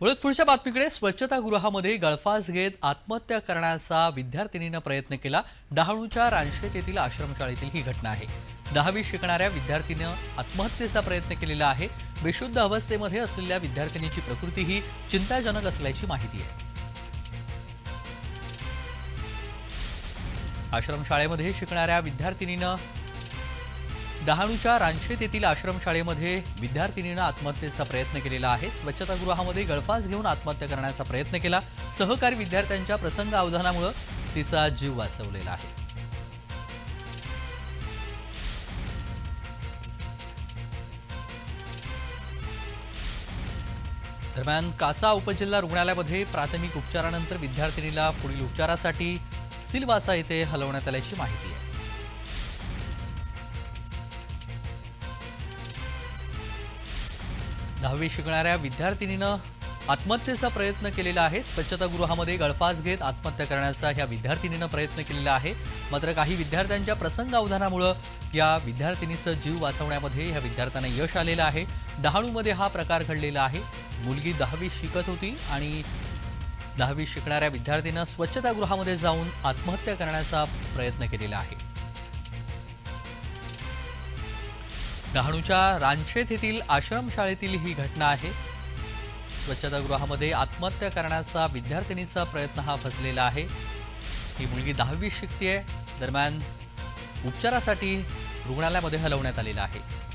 वळत पुढच्या बातमीकडे स्वच्छतागृहामध्ये गळफास घेत आत्महत्या करण्याचा विद्यार्थिनीनं प्रयत्न केला. डहाणूच्या रानशेत येथील आश्रमशाळेतील ही घटना आहे. दहावी शिकणाऱ्या विद्यार्थीनं आत्महत्येचा प्रयत्न केलेला आहे. बेशुद्ध अवस्थेमध्ये असलेल्या विद्यार्थिनीची प्रकृती ही चिंताजनक असल्याची माहिती आहे. आश्रमशाळेमध्ये शिकणाऱ्या विद्यार्थिनीनं डहाणूच्या रानशेत येथील आश्रमशाळेमध्ये विद्यार्थिनीनं आत्महत्येचा प्रयत्न केलेला आहे. स्वच्छतागृहामध्ये गळफास घेऊन आत्महत्या करण्याचा प्रयत्न केला. सहकारी विद्यार्थ्यांच्या प्रसंग अवधानामुळे तिचा जीव वाचवलेला आहे. दरम्यान कासा उपजिल्हा रुग्णालयामध्ये प्राथमिक उपचारानंतर विद्यार्थिनीला पुढील उपचारासाठी सिलवासा येथे हलवण्यात आल्याची माहिती आहे. दहावी शिकणाऱ्या विद्यार्थिनीनं आत्महत्येचा प्रयत्न केलेला आहे. स्वच्छतागृहामध्ये गळफास घेत आत्महत्या करण्याचा ह्या विद्यार्थिनीनं प्रयत्न केलेला आहे. मात्र काही विद्यार्थ्यांच्या प्रसंग अवधानामुळं या विद्यार्थिनीचं जीव वाचवण्यामध्ये ह्या विद्यार्थ्यांना यश आलेलं आहे. डहाणूमध्ये हा प्रकार घडलेला आहे. मुलगी दहावी शिकत होती आणि दहावी शिकणाऱ्या विद्यार्थीनं स्वच्छतागृहामध्ये जाऊन आत्महत्या करण्याचा प्रयत्न केलेला आहे. डहाणूच्या रानशेत येथील आश्रमशाळेतील ही घटना आहे. स्वच्छतागृहामध्ये आत्महत्या करण्याचा विद्यार्थिनीचा प्रयत्न हा फसलेला आहे. ही मुलगी दहावी शिकते दरम्यान उपचारासाठी रुग्णालयामध्ये हलवण्यात आलेला आहे.